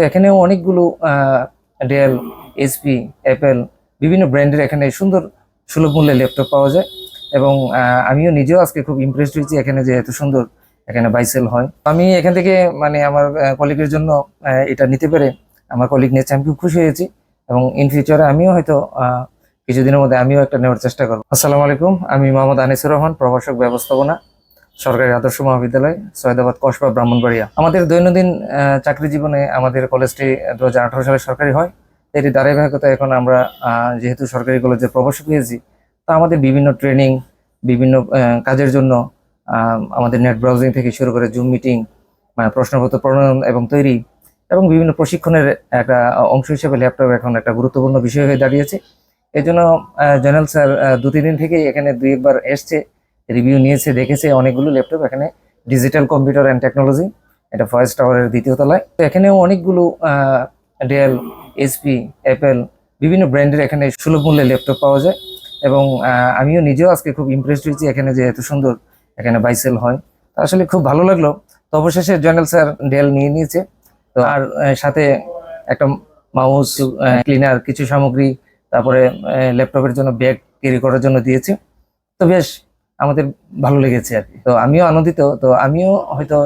তো এখানেও অনেকগুলো ডেল এসপি অ্যাপেল বিভিন্ন ব্র্যান্ডের এখানে সুন্দর সুলভ মূল্যে ল্যাপটপ পাওয়া যায়। এবং আমিও নিজেও আজকে খুব ইমপ্রেসড হয়েছি এখানে যে এত সুন্দর এখানে বাইসেল হয়। আমি এখান থেকে মানে আমার কলিগের জন্য এটা নিতে পেরে আমার কলিগ নিয়েছে আমি খুব খুশি হয়েছি। এবং ইন ফিউচারে আমিও হয়তো কিছুদিনের মধ্যে আমিও একটা নেওয়ার চেষ্টা করব। আসসালামু আলাইকুম, আমি মোহাম্মদ আনিসুর রহমান, প্রভাষক, ব্যবস্থাপনা। সরকারি আদর্শ মহাবিদ্যালয়, সৈয়দাবাদ, কসবা, ব্রাহ্মণবাড়িয়া। আমাদের দৈনন্দিন চাকরি জীবনে আমাদের কলেজটি দু হাজার আঠারো সালে সরকারি হয়। এটি ধারাবাহিকতা এখন আমরা যেহেতু সরকারি কলেজে প্রভাষক পেয়েছি, তা আমাদের বিভিন্ন ট্রেনিং, বিভিন্ন কাজের জন্য আমাদের নেট ব্রাউজিং থেকে শুরু করে জুম মিটিং প্রশ্নপত্র প্রণয়ন এবং তৈরি, এবং বিভিন্ন প্রশিক্ষণের একটা অংশ হিসেবে ল্যাপটপ এখন একটা গুরুত্বপূর্ণ বিষয় হয়ে দাঁড়িয়েছে। এই জন্য জেনারেল স্যার দু তিন দিন থেকেই এখানে দুই একবার এসছে। রিভিউ নিয়েছে, দেখেছে অনেকগুলো ল্যাপটপ, এখানে ডিজিটাল কম্পিউটার অ্যান্ড টেকনোলজি এটা ফয়েস্ট টাওয়ারের দ্বিতীয় তলায়। তো এখানেও অনেকগুলো ডেল এসপি অ্যাপেল বিভিন্ন ব্র্যান্ডের এখানে সুলভ মূল্যে ল্যাপটপ পাওয়া যায়। এবং আমিও নিজেও আজকে খুব ইমপ্রেসড হয়েছি এখানে যে এত সুন্দর এখানে বাইসেল হয়। আসলে খুব ভালো লাগল। তো অবশেষে জেনারেল স্যার ডেল নিয়ে নিয়েছে। তো আর সাথে একটা মাউস ক্লিনার কিছু সামগ্রী, তারপরে ল্যাপটপের জন্য ব্যাগ ক্যারি করার জন্য দিয়েছে। তো বেশ আমাদের ভালো লেগেছে আর কি। তো আমিও আনন্দিত। তো আমিও হয়তো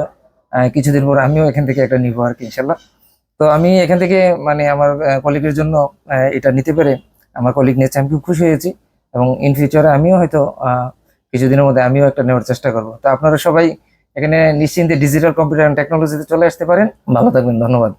কিছুদিন পর আমিও এখান থেকে একটা নিবো আর কি, ইনশাল্লাহ। তো আমি এখান থেকে মানে আমার কলিগের জন্য এটা নিতে পেরে আমার কলিগ নিয়েছে আমি খুব খুশি হয়েছি। এবং ইন ফিউচারে আমিও হয়তো কিছুদিনের মধ্যে আমিও একটা নেওয়ার চেষ্টা করব। তো আপনারা সবাই এখানে নিশ্চিন্তে ডিজিটাল কম্পিউটার অ্যান্ড টেকনোলজিতে চলে আসতে পারেন। ভালো থাকবেন, ধন্যবাদ।